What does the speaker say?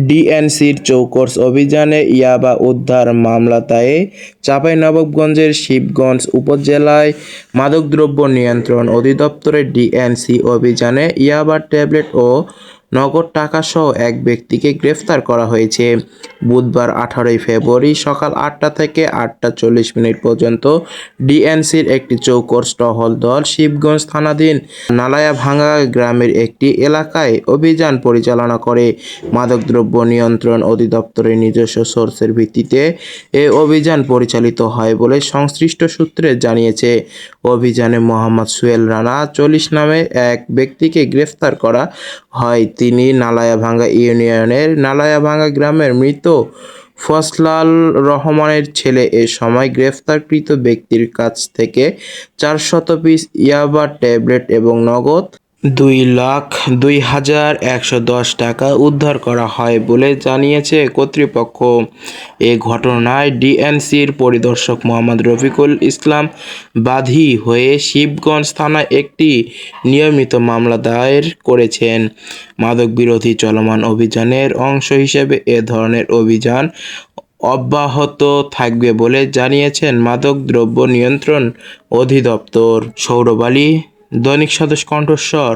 ডিএনসির চৌকর্স অভিযানে ইয়াবা উদ্ধার মামলাতায় দায়ে চাঁপাইনবাবগঞ্জের শিবগঞ্জ উপজেলায় মাদকদ্রব্য নিয়ন্ত্রণ অধিদপ্তরের ডিএনসি অভিযানে ইয়াবা ট্যাবলেট ও নগদ টাকাসহ এক ব্যক্তিকে গ্রেফতার করা হয়েছে। বুধবার আঠারোই ফেব্রুয়ারি সকাল আটটা থেকে আটটা চল্লিশ মিনিট পর্যন্ত ডিএনসির একটি চৌকস টহল দল শিবগঞ্জ থানাধীন নালায়াভাঙ্গা গ্রামের একটি এলাকায় অভিযান পরিচালনা করে। মাদকদ্রব্য নিয়ন্ত্রণ অধিদপ্তরের নিজস্ব সোর্সের ভিত্তিতে এ অভিযান পরিচালিত হয় বলে সংশ্লিষ্ট সূত্রে জানিয়েছে। অভিযানে মোহাম্মদ সুয়েল রানা চল্লিশ নামে এক ব্যক্তিকে গ্রেফতার করা হয়। তিনি নালায়াভাঙ্গা ইউনিয়নের নালায়াভাঙ্গা গ্রামের মৃত ফসলাল রহমানের ছেলে। এ সময় গ্রেফতারকৃত ব্যক্তির কাছ থেকে চারশত পিস ইয়াবা ট্যাবলেট এবং নগদ দুই লাখ দুই হাজার একশো দশ টাকা উদ্ধার করা হয় বলে জানিয়েছে কর্তৃপক্ষ। এ ঘটনায় ডিএনসির পরিদর্শক মোহাম্মদ রফিকুল ইসলাম বাদী হয়ে শিবগঞ্জ থানায় একটি নিয়মিত মামলা দায়ের করেছেন। মাদক বিরোধী চলমান অভিযানের অংশ হিসেবে এ ধরনের অভিযান অব্যাহত থাকবে বলে জানিয়েছেন মাদক দ্রব্য নিয়ন্ত্রণ অধিদপ্তর। সৌরভ আলী দৈনিক স্বদেশ কণ্ঠস্বর।